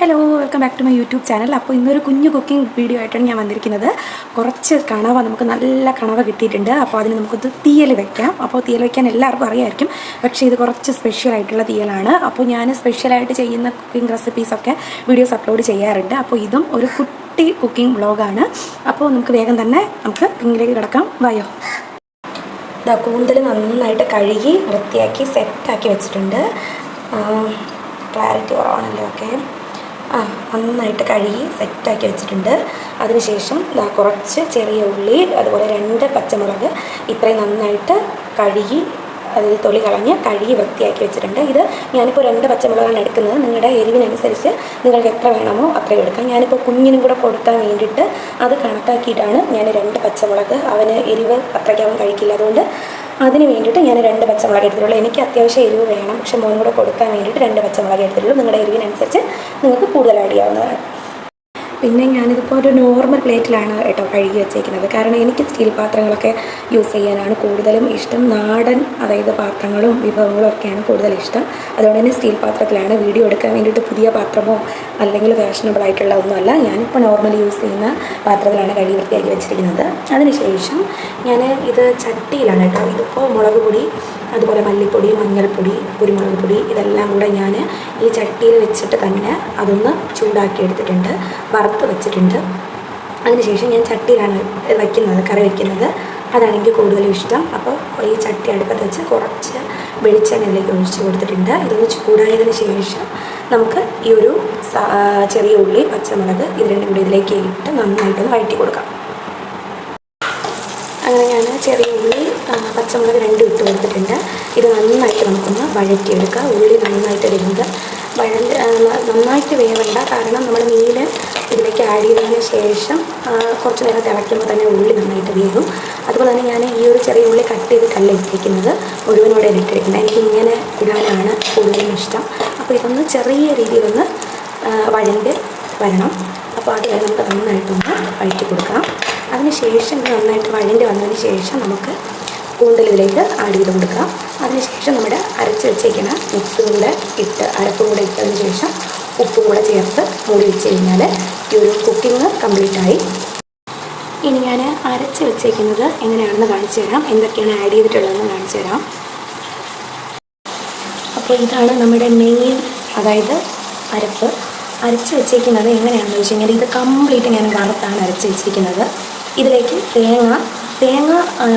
Hello welcome back to my YouTube channel അപ്പോൾ ഇന്നൊരു കുഞ്ഞു കുക്കിംഗ് വീഡിയോ ആയിട്ടാണ് ഞാൻ വന്നിരിക്കുന്നത്. കുറച്ച് കണവ നമുക്ക് നല്ല കണവ കിട്ടിയിട്ടുണ്ട്. അപ്പോൾ അതിന് നമുക്കൊന്ന് തീയൽ വെക്കാം. അപ്പോൾ തീയൽ വെക്കാൻ എല്ലാവർക്കും അറിയായിരിക്കും. പക്ഷേ ഇത് കുറച്ച് സ്പെഷ്യൽ ആയിട്ടുള്ള തീയലാണ്. അപ്പോൾ ഞാൻ സ്പെഷ്യലായിട്ട് ചെയ്യുന്ന കുക്കിംഗ് റെസിപ്പീസൊക്കെ വീഡിയോസ് അപ്ലോഡ് ചെയ്യാറുണ്ട്. അപ്പോൾ ഇതും ഒരു കുട്ടി കുക്കിംഗ് വ്ളോഗാണ് അപ്പോൾ നമുക്ക് വേഗം തന്നെ നമുക്ക് കുക്കിങ്ങിലേക്ക് കിടക്കാം. വയോ. ഇതാ കൂന്തൽ നന്നായിട്ട് കഴുകി വൃത്തിയാക്കി സെറ്റാക്കി വെച്ചിട്ടുണ്ട്. ക്ലാരിറ്റി കുറവാണല്ലോ ഓക്കെ ആ നന്നായിട്ട് കഴുകി സെറ്റാക്കി വെച്ചിട്ടുണ്ട്. അതിനുശേഷം കുറച്ച് ചെറിയ ഉള്ളി അതുപോലെ രണ്ട് പച്ചമുളക് ഇത്രയും നന്നായിട്ട് കഴുകി അതിൽ തൊലി കളഞ്ഞ് കഴുകി വൃത്തിയാക്കി വെച്ചിട്ടുണ്ട്. ഇത് ഞാനിപ്പോൾ രണ്ട് പച്ചമുളകാണ് എടുക്കുന്നത്. നിങ്ങളുടെ എരിവിനനുസരിച്ച് നിങ്ങൾക്ക് എത്ര വേണമോ അത്രയും എടുക്കാം. ഞാനിപ്പോൾ കുഞ്ഞിനും കൂടെ കൊടുക്കാൻ വേണ്ടിയിട്ട് അത് കണക്കാക്കിയിട്ടാണ് ഞാൻ രണ്ട് പച്ചമുളക് അവന് എരിവ് അത്രയ്ക്ക് അവൻ കഴിക്കില്ല. അതുകൊണ്ട് അതിന് വേണ്ടിയിട്ട് ഞാൻ രണ്ട് പച്ചമുളക് എടുത്തിട്ടുള്ളൂ. എനിക്ക് അത്യാവശ്യം എരിവ് വേണം. പക്ഷെ മോനും കൂടെ കൊടുക്കാൻ വേണ്ടിയിട്ട് രണ്ട് പച്ചമുളക് എടുത്തിട്ടുള്ളൂ. നിങ്ങളുടെ എരിവിനനുസരിച്ച് നിങ്ങൾക്ക് കൂടുതൽ ആഡ് ചെയ്യാവുന്നതാണ് പിന്നെ ഞാനിതിപ്പോൾ ഒരു നോർമൽ പ്ലേറ്റിലാണ് കേട്ടോ കഴുകി വെച്ചേക്കുന്നത്. കാരണം എനിക്ക് സ്റ്റീൽ പാത്രങ്ങളൊക്കെ യൂസ് ചെയ്യാനാണ് കൂടുതലും ഇഷ്ടം. നാടൻ അതായത് പാത്രങ്ങളും വിഭവങ്ങളും ഒക്കെയാണ് കൂടുതൽ ഇഷ്ടം. അതുകൊണ്ട് തന്നെ സ്റ്റീൽ പാത്രത്തിലാണ് വീഡിയോ എടുക്കാൻ വേണ്ടിയിട്ട് പുതിയ പാത്രമോ അല്ലെങ്കിൽ ഫാഷനബിൾ ആയിട്ടുള്ള ഒന്നുമല്ല. ഞാനിപ്പോൾ നോർമലി യൂസ് ചെയ്യുന്ന പാത്രത്തിലാണ് കഴുകി വൃത്തിയാക്കി വെച്ചിരിക്കുന്നത്. അതിനുശേഷം ഞാൻ ഇത് ചട്ടിയിലാണ് കേട്ടോ. ഇതിപ്പോൾ മുളക് പൊടി അതുപോലെ മല്ലിപ്പൊടി മഞ്ഞൾപ്പൊടി കുരുമുളക് പൊടി ഇതെല്ലാം കൂടെ ഞാൻ ഈ ചട്ടിയിൽ വെച്ചിട്ട് തന്നെ അതൊന്ന് ചൂടാക്കി എടുത്തിട്ടുണ്ട് വറുത്ത് വെച്ചിട്ടുണ്ട്. അതിനുശേഷം ഞാൻ ചട്ടിയിലാണ് വയ്ക്കുന്നത് കറി വയ്ക്കുന്നത് അതാണ് എനിക്ക് കൂടുതലും ഇഷ്ടം. അപ്പോൾ ഈ ചട്ടി അടുപ്പത്ത് വെച്ച് കുറച്ച് വെളിച്ചെണ്ണയിലേക്ക് ഒഴിച്ച് കൊടുത്തിട്ടുണ്ട്. ഇതൊന്ന് ചൂടായതിന് ശേഷം നമുക്ക് ഈ ഒരു ചെറിയ ഉള്ളി പച്ചമുളക് ഇത് രണ്ടും കൂടി ഇതിലേക്ക് ഇട്ട് നന്നായിട്ടൊന്ന് വഴറ്റി കൊടുക്കാം. അങ്ങനെ ഞാൻ ചെറിയ ഉള്ളി പച്ചമുളക് രണ്ടും ഇട്ട് കൊടുത്തിട്ടുണ്ട്. ഇത് നന്നായിട്ട് നമുക്കൊന്ന് വഴറ്റിയെടുക്കുക ഉള്ളി നന്നായിട്ട് വരുന്നത് വഴണ്ട് നന്നായിട്ട് വേവണ്ട. കാരണം നമ്മൾ മീൻ ഇതിലേക്ക് ആഡ് ചെയ്തതിന് ശേഷം കുറച്ച് നേരം തിളയ്ക്കുമ്പോൾ തന്നെ ഉള്ളി നന്നായിട്ട് വേവും അതുപോലെ തന്നെ ഞാൻ ഈ ഒരു ചെറിയ ഉള്ളി കട്ട് ചെയ്ത് കല്ല് ഇട്ടിരിക്കുന്നത് മുഴുവനോടെ ഇട്ടിരിക്കുന്നത്. എനിക്ക് ഇങ്ങനെ ഇടാനാണ് കൂടുതലും ഇഷ്ടം. അപ്പോൾ ഇതൊന്ന് ചെറിയ രീതിയിലൊന്ന് വഴണ്ട് വരണം. അപ്പോൾ അത് നമുക്ക് നന്നായിട്ടൊന്ന് വഴറ്റി കൊടുക്കാം. അതിനുശേഷം ഇത് നന്നായിട്ട് വഴണ്ടി വന്നതിന് ശേഷം നമുക്ക് കൂന്തലിലേക്ക് ആഡ് ചെയ്ത് കൊടുക്കാം അതിനുശേഷം നമ്മുടെ അരച്ച് വെച്ചേക്കുന്ന മിക്സും കൂടെ ഇട്ട് അരപ്പും കൂടെ ഇട്ടതിന് ശേഷം ഉപ്പും കൂടെ ചേർത്ത് മൂടി വെച്ച് കഴിഞ്ഞാൽ ഈ ഒരു കുക്കിംഗ് കംപ്ലീറ്റ് ആയി. ഇനി ഞാൻ അരച്ച് വെച്ചേക്കുന്നത് എങ്ങനെയാണെന്ന് കാണിച്ചു തരാം. എന്തൊക്കെയാണ് ആഡ് ചെയ്തിട്ടുള്ളതെന്ന് കാണിച്ചു തരാം. അപ്പോൾ ഇതാണ് നമ്മുടെ മെയിൻ അതായത് അരപ്പ്. അരച്ച് വെച്ചേക്കുന്നത് എങ്ങനെയാണെന്ന് വെച്ച് കഴിഞ്ഞാൽ ഇത് കംപ്ലീറ്റ് ഞാൻ വറുത്താണ് അരച്ച് വെച്ചിരിക്കുന്നത്. ഇതിലേക്ക് തേങ്ങ തേങ്ങ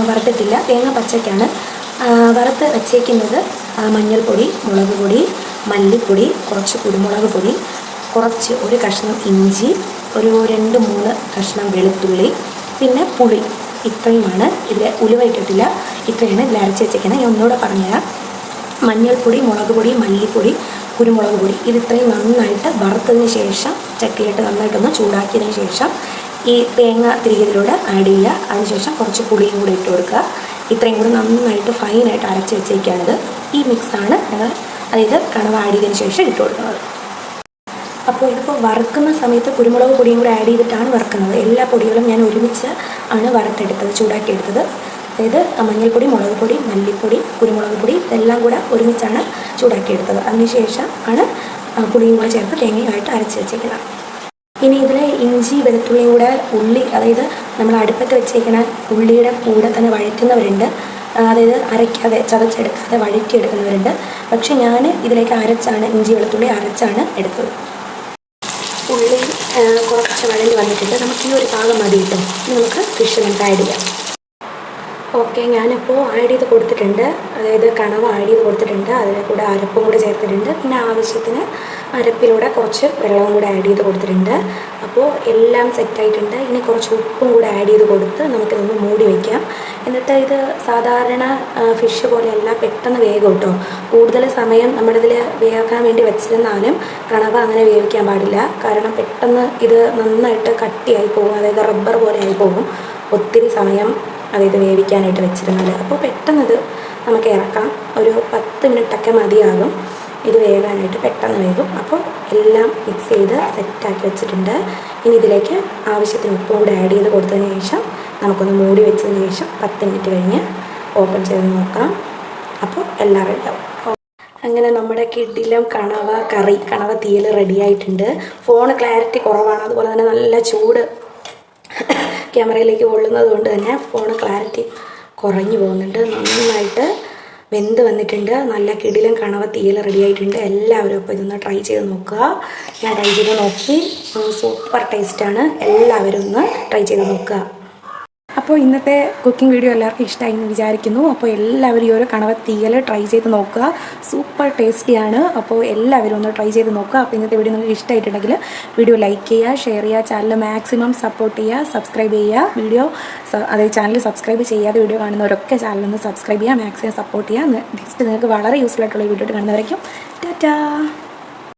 വറുത്തിട്ടില്ല. തേങ്ങ പച്ചയ്ക്കാണ് വറുത്ത് വച്ചേക്കുന്നത് മഞ്ഞൾപ്പൊടി മുളക് പൊടി മല്ലിപ്പൊടി കുറച്ച് കുരുമുളക് പൊടി കുറച്ച് ഒരു കഷ്ണം ഇഞ്ചി ഒരു രണ്ട് മൂന്ന് കഷ്ണം വെളുത്തുള്ളി പിന്നെ പുളി. ഇത്രയുമാണ്. ഇതിൽ ഉലുവ ഇട്ടിട്ടില്ല. ഇത്രയാണ് ഇതിൽ അരച്ച് വെച്ചേക്കുന്നത്. ഞാൻ ഒന്നുകൂടെ പറഞ്ഞുതരാം. മഞ്ഞൾപ്പൊടി മുളക് പൊടി മല്ലിപ്പൊടി കുരുമുളക് പൊടി. ഇത് ഇത്രയും നന്നായിട്ട് വറുത്തതിന് ശേഷം ചട്ടിയിലിട്ട് നന്നായിട്ടൊന്ന് ചൂടാക്കിയതിന് ശേഷം ഈ തേങ്ങ തിരികെതിലൂടെ ആഡ് ചെയ്യുക. അതിനുശേഷം കുറച്ച് പുളിയും കൂടി ഇട്ട് കൊടുക്കുക. ഇത്രയും കൂടി നന്നായിട്ട് ഫൈനായിട്ട് അരച്ച് വെച്ചേക്കാണിത്. ഈ മിക്സാണ് ഞങ്ങൾ അതായത് കണവ ആഡ് ചെയ്തതിന് ശേഷം ഇട്ട് കൊടുക്കുന്നത്. അപ്പോൾ ഇതിപ്പോൾ വറുക്കുന്ന സമയത്ത് കുരുമുളക് പൊടിയും കൂടെ ആഡ് ചെയ്തിട്ടാണ് വറുക്കുന്നത്. എല്ലാ പൊടികളും ഞാൻ ഒരുമിച്ച് ആണ് വറുത്തെടുത്തത് ചൂടാക്കിയെടുത്തത്. അതായത് മഞ്ഞൾപ്പൊടി മുളക് പൊടി മല്ലിപ്പൊടി കുരുമുളക് പൊടി ഇതെല്ലാം കൂടെ ഒരുമിച്ചാണ് ചൂടാക്കിയെടുത്തത്. അതിനുശേഷം ആണ് പുളിയും കൂടെ ചേർത്ത് തേങ്ങയുമായിട്ട് അരച്ച് വെച്ചേക്കുന്നത്. ഇനി ഇതിൽ ഇഞ്ചി വെളുത്തുള്ളിയും കൂടെ ഉള്ളി അതായത് നമ്മൾ അടുപ്പത്ത് വെച്ചേക്കണ ഉള്ളിയുടെ കൂടെ തന്നെ വഴറ്റുന്നവരുണ്ട്. അതായത് അരയ്ക്കാതെ ചതച്ചെടുക്കാതെ വഴറ്റിയെടുക്കുന്നവരുണ്ട്. പക്ഷെ ഞാൻ ഇതിലേക്ക് അരച്ചാണ് ഇഞ്ചി വെളുത്തുള്ളി അരച്ചാണ് എടുത്തത്. ഉള്ളി കുറച്ച് വഴഞ്ഞ് വന്നിട്ടുണ്ട്. നമുക്ക് ഈ ഒരു ഭാഗം മതി നമുക്ക് ഫിഷ് നമുക്ക് ആഡ് ചെയ്യാം ഓക്കെ ഞാനിപ്പോൾ ആഡ് ചെയ്ത് കൊടുത്തിട്ടുണ്ട്. അതായത് കണവ് ആഡ് ചെയ്ത് കൊടുത്തിട്ടുണ്ട്. അതിന്റെ കൂടെ അരപ്പും കൂടെ ചേർത്തിട്ടുണ്ട്. പിന്നെ ആവശ്യത്തിന് അരപ്പിലൂടെ കുറച്ച് വെള്ളവും കൂടെ ആഡ് ചെയ്ത് കൊടുത്തിട്ടുണ്ട്. അപ്പോൾ എല്ലാം സെറ്റായിട്ടുണ്ട് ഇനി കുറച്ച് ഉപ്പും കൂടെ ആഡ് ചെയ്ത് കൊടുത്ത് നമുക്കിതൊന്ന് മൂടി വയ്ക്കാം എന്നിട്ട് ഇത് സാധാരണ ഫിഷ് പോലെയല്ല പെട്ടെന്ന് വേഗം കേട്ടോ കൂടുതൽ സമയം നമ്മളിതിൽ വേകാൻ വേണ്ടി വെച്ചിരുന്നാലും കണവ അങ്ങനെ വേവിക്കാൻ പാടില്ല. കാരണം പെട്ടെന്ന് ഇത് നന്നായിട്ട് കട്ടിയായി പോകും. അതായത് റബ്ബർ പോലെ ആയി പോകും. ഒത്തിരി സമയം അതായത് വേവിക്കാനായിട്ട് വെച്ചിരുന്നത്. അപ്പോൾ പെട്ടെന്ന് ഇത് നമുക്ക് ഇറക്കാം. ഒരു പത്ത് മിനിറ്റൊക്കെ മതിയാകും. ഇത് വേകാനായിട്ട് പെട്ടെന്ന് വേകും. അപ്പോൾ എല്ലാം മിക്സ് ചെയ്ത് സെറ്റാക്കി വെച്ചിട്ടുണ്ട്. ഇനി ഇതിലേക്ക് ആവശ്യത്തിന് ഉപ്പും കൂടെ ആഡ് ചെയ്ത് കൊടുത്തതിന് ശേഷം നമുക്കൊന്ന് മൂടി വെച്ചതിന് ശേഷം പത്ത് മിനിറ്റ് കഴിഞ്ഞ് ഓപ്പൺ ചെയ്ത് നോക്കാം. അപ്പോൾ എല്ലാം റെഡിയാവും അങ്ങനെ നമ്മുടെ കിഡിലും കണവ കറി കണവ തീയൽ റെഡിയായിട്ടുണ്ട് ഫോൺ ക്ലാരിറ്റി കുറവാണ്. അതുപോലെ തന്നെ നല്ല ചൂട്. ക്യാമറയിലേക്ക് കൊള്ളുന്നത് കൊണ്ട് തന്നെ ഫോൺ ക്ലാരിറ്റി കുറഞ്ഞു പോകുന്നുണ്ട്. നന്നായിട്ട് വെന്ത് വന്നിട്ടുണ്ട്. നല്ല കിടിലും കണവ തീയൽ റെഡി ആയിട്ടുണ്ട്. എല്ലാവരും അപ്പോൾ ഇതൊന്ന് ട്രൈ ചെയ്ത് നോക്കുക. ഞാൻ ട്രൈ ചെയ്ത് നോക്കി. സൂപ്പർ ടേസ്റ്റാണ് എല്ലാവരും ഒന്ന് ട്രൈ ചെയ്ത് നോക്കുക. അപ്പോൾ ഇന്നത്തെ കുക്കിംഗ് വീഡിയോ എല്ലാവർക്കും ഇഷ്ടമായി എന്ന് വിചാരിക്കുന്നു. അപ്പോൾ എല്ലാവരും ഈ ഒരു കണവ തീയൽ ട്രൈ ചെയ്ത് നോക്കുക. സൂപ്പർ ടേസ്റ്റിയാണ് അപ്പോൾ എല്ലാവരും ഒന്ന് ട്രൈ ചെയ്ത് നോക്കുക. അപ്പോൾ ഇന്നത്തെ വീഡിയോ നിങ്ങൾക്ക് ഇഷ്ടമായിട്ടുണ്ടെങ്കിൽ വീഡിയോ ലൈക്ക് ചെയ്യുക ഷെയർ ചെയ്യുക ചാനൽ മാക്സിമം സപ്പോർട്ട് ചെയ്യുക സബ്സ്ക്രൈബ് ചെയ്യുക. വീഡിയോ അതായത് ചാനൽ സബ്സ്ക്രൈബ് ചെയ്യാതെ വീഡിയോ കാണുന്നവരൊക്കെ ചാനലൊന്ന് സബ്സ്ക്രൈബ് ചെയ്യുക മാക്സിമം സപ്പോർട്ട് ചെയ്യുക. നെക്സ്റ്റ് നിങ്ങൾക്ക് വളരെ യൂസ്ഫുൾ ആയിട്ടുള്ള വീഡിയോ കാണുന്നവരേക്കും. ടാറ്റാ